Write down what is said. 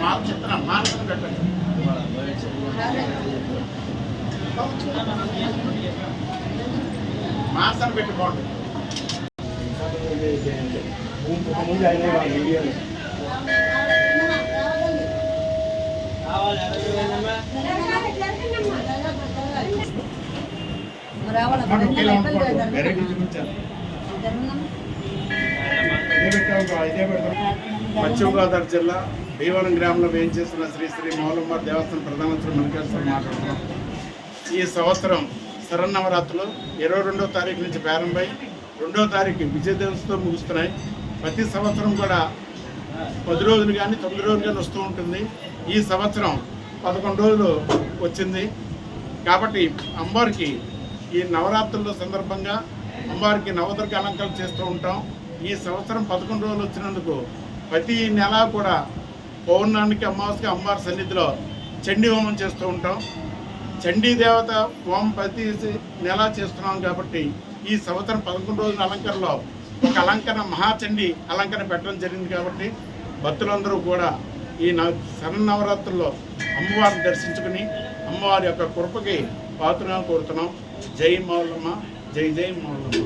బాబు చెప్తున్నా మానసం పెట్టండి మానసం పెట్టుకోండి. వెరైటీ పశ్చిమ గోదావరి జిల్లా భీవరం గ్రామంలో వేయించేసిన శ్రీ శ్రీ మౌలమ్మ దేవస్థానం ప్రధానమంత్రి మల్లికార్జున మాట్లాడుతున్నాం. ఈ సంవత్సరం శరన్నవరాత్రులు ఇరవై రెండో తారీఖు నుంచి ప్రారంభమై రెండో తారీఖు విజయదశమితో ముగుస్తున్నాయి. ప్రతి సంవత్సరం కూడా పది రోజులు కానీ తొమ్మిది రోజులు కానీ వస్తూ ఉంటుంది. ఈ సంవత్సరం పదకొండు రోజులు వచ్చింది. కాబట్టి అమ్మవారికి ఈ నవరాత్రుల సందర్భంగా అమ్మవారికి నవదుర్గ అలంకరణ చేస్తూ ఉంటాం. ఈ సంవత్సరం పదకొండు రోజులు వచ్చినందుకు ప్రతి నెల కూడా పౌర్ణానికి అమావాస్యకి అమ్మవారి సన్నిధిలో చండీ హోమం చేస్తూ ఉంటాం. చండీ దేవత హోమం ప్రతి నెల చేస్తున్నాం కాబట్టి ఈ సంవత్సరం పదకొండు రోజుల అలంకరణలో ఒక అలంకరణ మహాచండీ అలంకరణ పెట్టడం జరిగింది కాబట్టి భక్తులందరూ కూడా ఈ నవ శరన్నవరాత్రుల్లో అమ్మవారిని దర్శించుకుని అమ్మవారి యొక్క కృపకి పాత్రగా కోరుతున్నాం. జై మౌలమ్మ జై జై మౌలమ్మ